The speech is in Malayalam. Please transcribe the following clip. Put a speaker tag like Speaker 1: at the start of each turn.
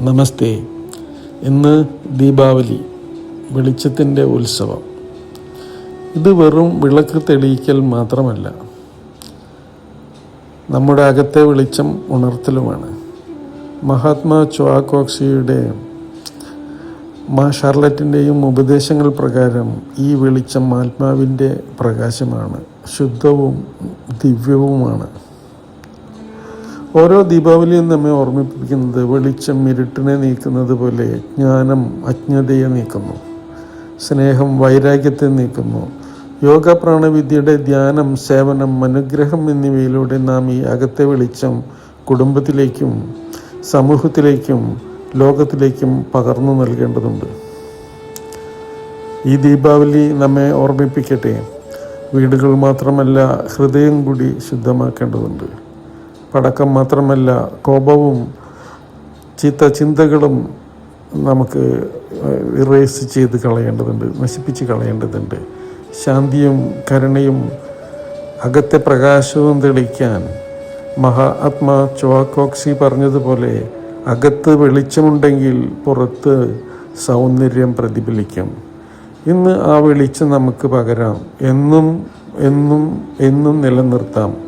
Speaker 1: നമസ്തേ. ഇന്ന് ദീപാവലി വെളിച്ചത്തിന്റെ ഉത്സവം. ഇത് വെറും വിളക്ക് തെളിയിക്കൽ മാത്രമല്ല. നമ്മുടെ അകത്തെ വെളിച്ചം ഉണർത്തലുമാണ്. മഹാത്മാ ചുവാക്കോക്സിയുടെ മാ ഷാർലറ്റിന്റെയും ഉപദേശങ്ങൾ പ്രകാരം ഈ വെളിച്ചം ആത്മാവിന്റെ പ്രകാശമാണ്. ശുദ്ധവും ദിവ്യവുമാണ്. ഓരോ ദീപാവലിയും നമ്മെ ഓർമ്മിപ്പിക്കുന്നത് വെളിച്ചം ഇരുട്ടിനെ നീക്കുന്നത് പോലെ ജ്ഞാനം അജ്ഞതയെ നീക്കുന്നു. സ്നേഹം വൈരാഗ്യത്തെ നീക്കുന്നു. യോഗ പ്രാണവിദ്യയുടെ ധ്യാനം സേവനം അനുഗ്രഹം എന്നിവയിലൂടെ നാം ഈ അകത്തെ വെളിച്ചം കുടുംബത്തിലേക്കും സമൂഹത്തിലേക്കും ലോകത്തിലേക്കും പകർന്നു നൽകേണ്ടതുണ്ട്. ഈ ദീപാവലി നമ്മെ ഓർമ്മിപ്പിക്കട്ടെ. വീടുകൾ മാത്രമല്ല ഹൃദയം കൂടി ശുദ്ധമാക്കേണ്ടതുണ്ട്. പടക്കം മാത്രമല്ല കോപവും ചീത്ത ചിന്തകളും നമുക്ക് ഇറേസ് ചെയ്ത് കളയേണ്ടതുണ്ട് നശിപ്പിച്ച് കളയേണ്ടതുണ്ട്. ശാന്തിയും കരുണയും അകത്തെ പ്രകാശവും തെളിക്കാൻ മഹാത്മാ ചോക്കോക്സി പറഞ്ഞതുപോലെ അകത്ത് വെളിച്ചമുണ്ടെങ്കിൽ പുറത്ത് സൗന്ദര്യം പ്രതിഫലിക്കും. ഇന്ന് ആ വെളിച്ചം നമുക്ക് പകരാം. എന്നും എന്നും എന്നും നിലനിർത്താം.